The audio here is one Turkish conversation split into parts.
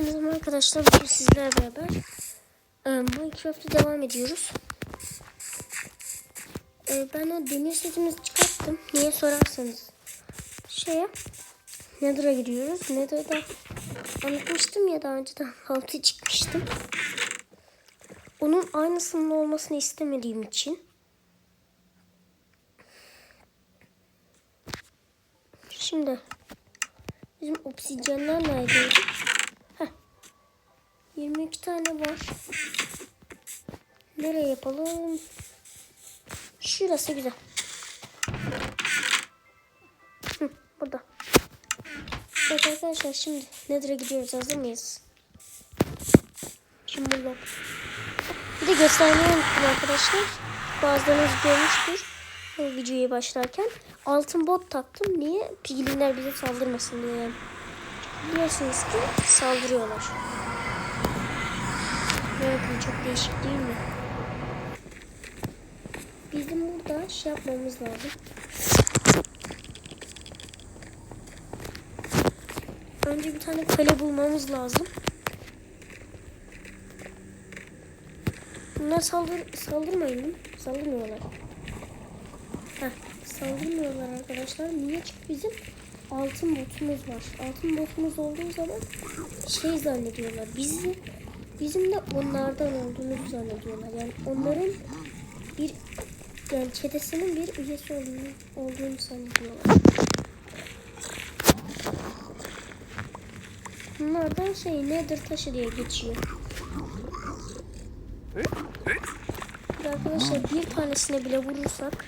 Hepinize arkadaşlar. Bugün sizlerle beraber e, Minecraft'a devam ediyoruz. E, ben o demir setimizi çıkarttım. Niye sorarsanız. Şeye Nether'a gidiyoruz. Nether'da anlatmıştım ya daha önceden altı çıkmıştım. Onun aynısının olmasını istemediğim için Şimdi bizim obsidyenler neredeydi? Heh. 22 tane var. Nereye yapalım? Şurası güzel. Hı, burada. Evet arkadaşlar şimdi Nether'a gidiyoruz. Hazır mıyız? Şimdi bak. Bir de göstermeyi unuttum arkadaşlar. Bazılarınız görmüştür bu videoyu başlarken. Altın bot taktım. Niye? Piglinler bize saldırmasın diye. Biliyorsunuz ki saldırıyorlar. Evet çok değişik değil mi? Bizim burada şey yapmamız lazım. Önce bir tane kale bulmamız lazım. Bunlar saldır saldırmayın? Saldırmıyorlar. Heh, saldırmıyorlar arkadaşlar. Niye? Çünkü bizim altın botumuz var. Altın botumuz olduğu zaman şey zannediyorlar. Bizi bizim de onlardan olduğunu zannediyorlar. Yani onların bir yani çetesinin bir üyesi olduğunu, olduğunu zannediyorlar. Bunlardan şey nedir taşı diye geçiyor. Bir arkadaşlar bir tanesine bile vurursak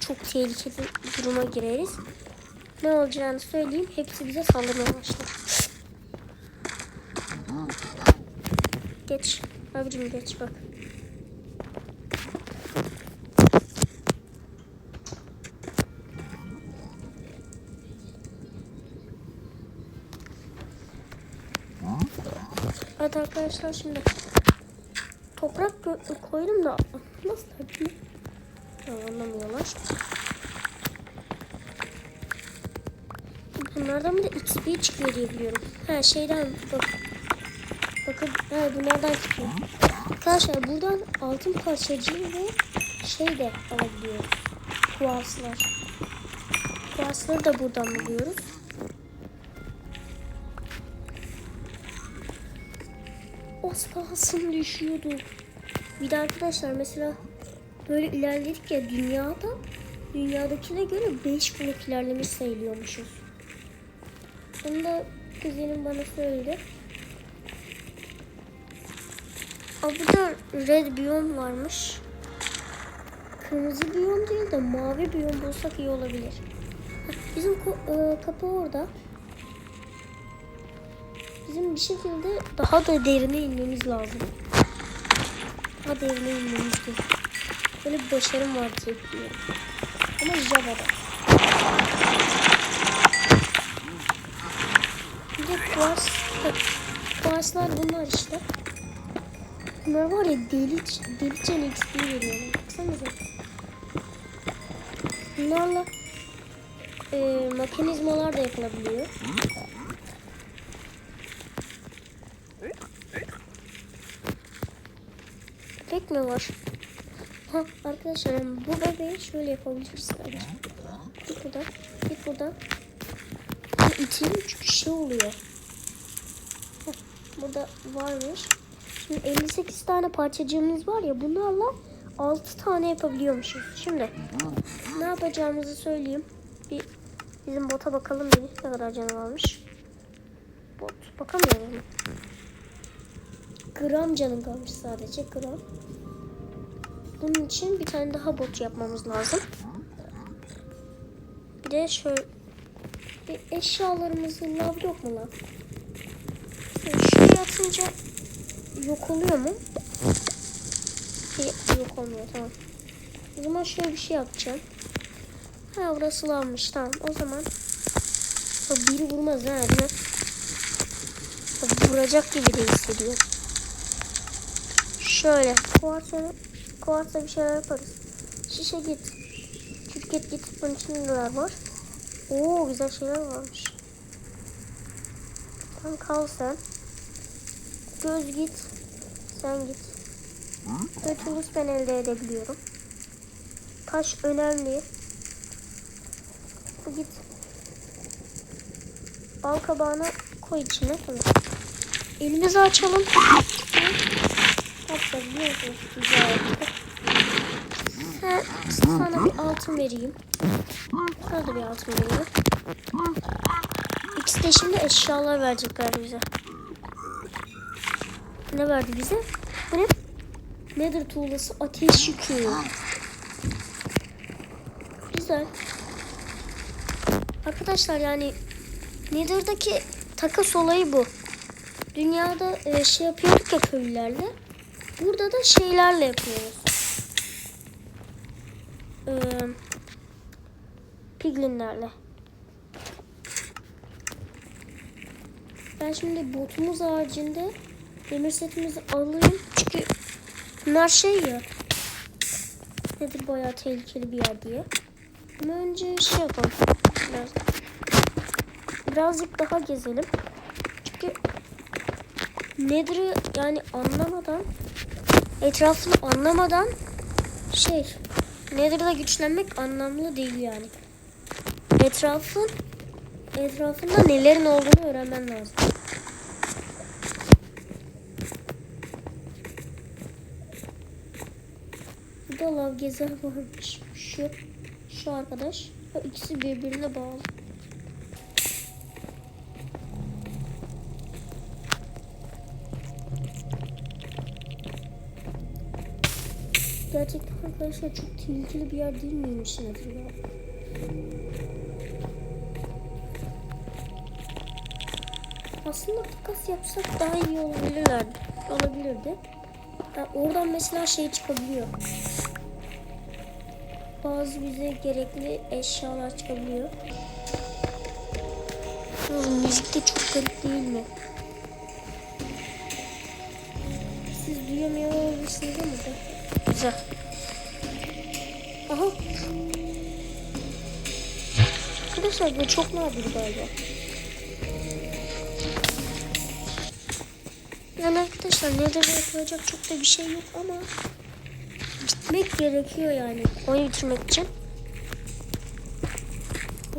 çok tehlikeli duruma gireriz. Ne olacağını söyleyeyim. Hepsi bize saldırmaya başlar. Geç. Abicim geç bak. Evet arkadaşlar şimdi toprak koydum da nasıl? Tamam, anlamıyorlar. Bunlardan bir de XP çıkıyor diye biliyorum. Ha şeyden bak. Bakın ha bunlardan çıkıyor. Arkadaşlar buradan altın parçacığı ve şey de alabiliyoruz. Kuarslar. Kuarsları da buradan buluyoruz. Az kalsın düşüyordu. Bir de arkadaşlar mesela böyle ilerledik ya dünyada dünyadakine göre 5 blok ilerlemiş sayılıyormuşuz. Bunu da kuzenim bana söyledi. Aa, burada red biyom varmış. Kırmızı biyom değil de mavi biyom bulsak iyi olabilir. Bizim e, kapı orada. Bizim bir şekilde daha da derine inmemiz lazım. Daha derine inmemiz gerekiyor. Böyle bir başarım var diye. Ama Java'da. Bir de Quars, Quarslar bunlar işte. Bunlar var ya deli, delice XP veriyor. Baksanıza. Bunlarla e, mekanizmalar da yapılabiliyor. Tek mi var? Ha arkadaşlar bu bebeği şöyle yapabiliriz bence. Git buradan. Git buradan. Bu iteyim çünkü şey oluyor. Heh, burada varmış. Şimdi 58 tane parçacığımız var ya bunlarla 6 tane yapabiliyormuşuz. Şimdi ne yapacağımızı söyleyeyim. Bir bizim bota bakalım bir ne kadar canı varmış. Bot bakamıyorum. Gram canım kalmış sadece gram. Bunun için bir tane daha bot yapmamız lazım. Bir de şöyle bir eşyalarımızın lav yok mu lan? Şuraya atınca yok oluyor mu? Bir, yok olmuyor tamam. O zaman şöyle bir şey yapacağım. Ha burası lavmış tamam. O zaman ha, biri vurmaz ha mi? Ha, vuracak gibi de hissediyorum. Şöyle kuarsa kuarsa bir şeyler yaparız. Şişe git. Şirket git. Bunun içinde neler var? Oo güzel şeyler varmış. Sen kal sen. Göz git. Sen git. Nautilus ben elde edebiliyorum. Taş önemli. Bu git. Bal kabağına koy içine koy. Elimizi açalım. Hatta biliyor musunuz? Güzel. Sen, sana bir altın vereyim. Sana da bir altın vereyim. İkisi de şimdi eşyalar verecekler bize. Ne verdi bize? Bu ne? Nether tuğlası ateş yükü. Güzel. Arkadaşlar yani Nether'daki takas olayı bu. Dünyada e, şey yapıyorduk ya köylülerle. Burada da şeylerle yapıyoruz. Ee, piglinlerle. Ben şimdi botumuz ağacında demir setimizi alayım. Çünkü bunlar şey ya. Nedir bayağı tehlikeli bir yer diye. Ama önce şey yapalım. Biraz, birazcık daha gezelim. Çünkü Nedir'i yani anlamadan etrafını anlamadan şey Nether'da güçlenmek anlamlı değil yani. Etrafın etrafında nelerin olduğunu öğrenmen lazım. Lav gezer varmış. Şu şu arkadaş. O ikisi birbirine bağlı. Gerçekten arkadaşlar çok tehlikeli bir yer değil miymiş nedir ya? Aslında takas yapsak daha iyi olabilirlerdi. Olabilirdi. Yani oradan mesela şey çıkabiliyor. Bazı bize gerekli eşyalar çıkabiliyor. Oğlum, müzik de çok garip değil mi? Siz duyamıyor olabilirsiniz ama da. Güzel. Aha. Arkadaşlar bu çok nadir galiba. Yani arkadaşlar nedir yapılacak çok da bir şey yok ama gitmek gerekiyor yani oyunu bitirmek için.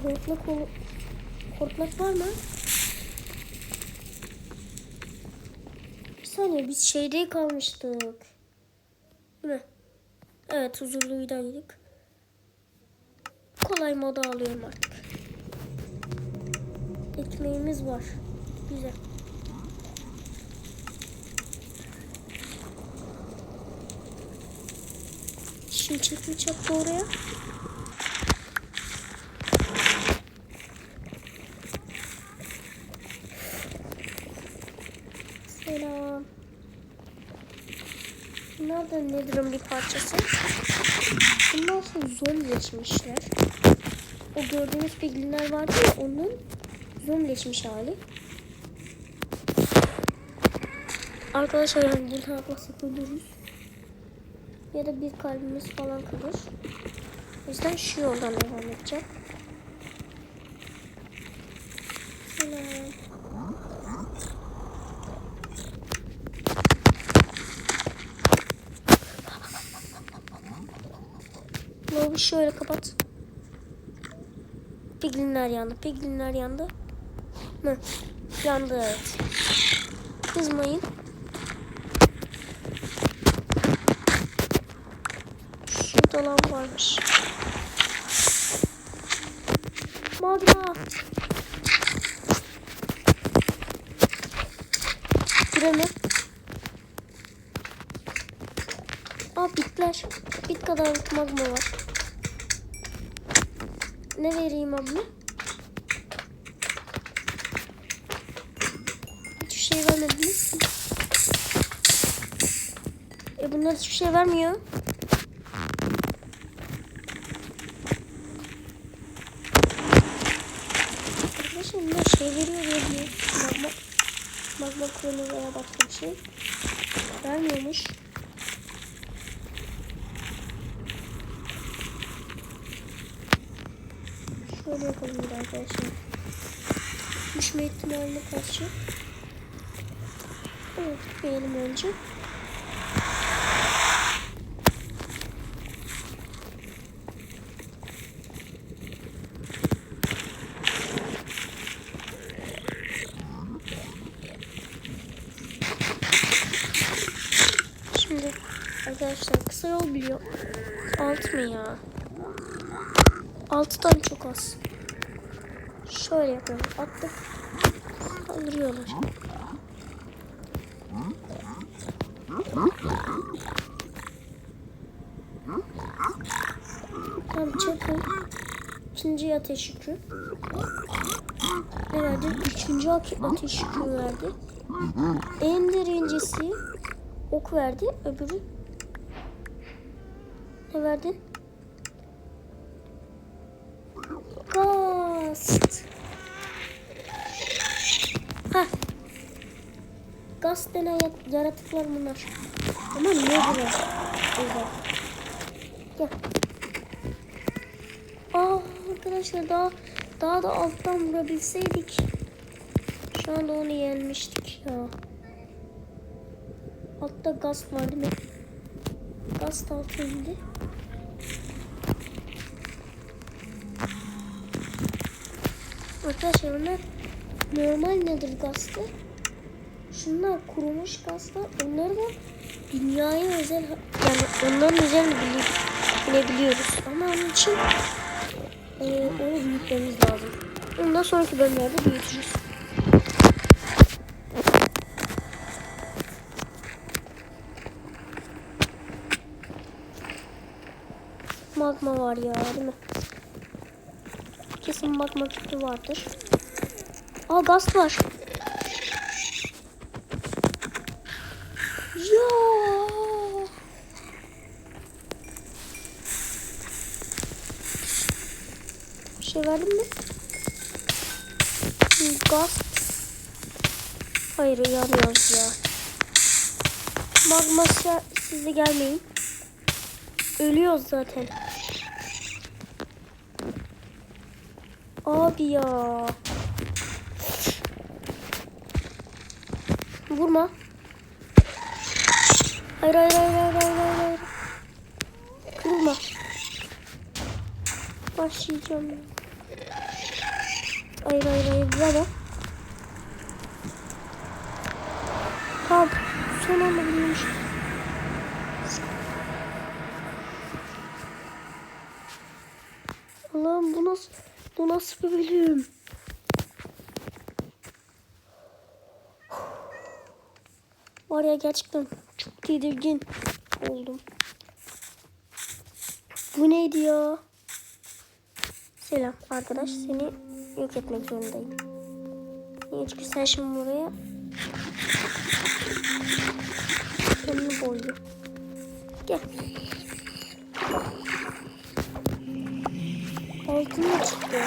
Korkmak, ol- korkmak var mı? Bir saniye biz şeyde kalmıştık. Değil mi? Evet huzurluydaydık. Kolay moda alıyorum artık. Ekmeğimiz var. Güzel. Şimdi çekimi çaktı oraya. Selam. Bunlar da Nether'ın bir parçası. Bunlar aslında zombileşmişler. O gördüğünüz piglinler vardı ya onun zombileşmiş hali. Arkadaşlar yani buradan atlasak ölürüz. Ya da bir kalbimiz falan kalır. O yüzden şu yoldan devam edeceğim. Selam. Lobi şöyle kapat. Piglinler yandı. Piglinler yandı. Mı? Yandı evet. Kızmayın. Şurada lan varmış. Magma. Mi? Aa bitler. Bit kadar magma var. Ne vereyim abla? Hiçbir şey vermediniz ki. E bunlar hiçbir şey vermiyor. Veriyor diye. Magma, magma kremi veya başka bir şey. Vermiyormuş. Şöyle yapalım bir arkadaşlar. Düşme ihtimaline karşı. Evet, gitmeyelim önce. Şimdi arkadaşlar kısa yol biliyor. Alt mı ya? Altıdan çok az. Şöyle yapalım. Attık. Kaldırıyorlar. Tamam çakıl. İkinci ateş yükü. Verdi? Üçüncü ate- ateş yükü verdi. En derincisi ok verdi. Öbürü ne verdi? Gast. Ha. Gast denen ya- yaratıklar bunlar. Ama ne bunlar? Güzel. Gel. Aa arkadaşlar daha daha da alttan vurabilseydik. Şu anda onu yenmiştik ya. Altta gaz var değil mi? Gaz da altı Arkadaşlar onlar normal nedir gazlı? Şunlar kurumuş gazlar. Onları da dünyaya özel yani onların bili- bilebiliyoruz. Ama onun için e, onu büyütmemiz lazım. Ondan sonraki bölümlerde büyüteceğiz. Magma var ya değil mi? Kesin magma küpü vardır. Aa gaz var. Ya. Bir şey verdin mi? Gaz. Hayır yanıyoruz ya. Magmasa siz de gelmeyin. Ölüyoruz zaten. Abi ya. Vurma. Hayır hayır hayır hayır hayır hayır. Vurma. Başlayacağım. Hayır hayır hayır. Bravo. Tamam. Son anda bilmiş. Allah'ım bu nasıl, bu nasıl bir bölüm? Var ya gerçekten çok tedirgin oldum. Bu neydi ya? Selam arkadaş seni yok etmek zorundayım. Niye çünkü sen şimdi buraya kendini boyuyor. Gel. Altın mı çıktı?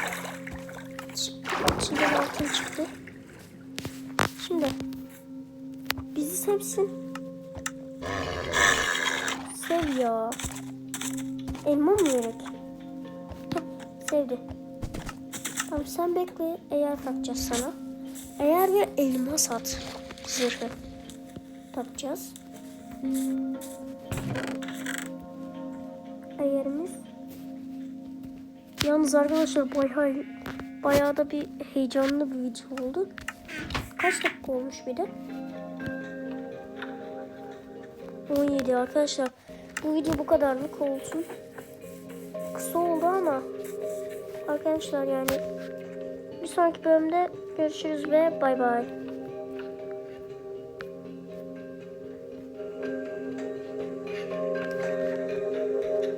İçinden altın çıktı. Şimdi bizi sevsin. Sev ya. Elma mı? Hah, sevdi. Tamam sen bekle. Eğer takacağız sana. Eğer ve elma sat. Zırhı. Takacağız. Eğerimiz Yalnız arkadaşlar bayağı, bayağı da bir heyecanlı bir video oldu. Kaç dakika olmuş bir de? 17 arkadaşlar. Bu video bu kadarlık olsun. Kısa oldu ama arkadaşlar yani bir sonraki bölümde görüşürüz ve bay bay.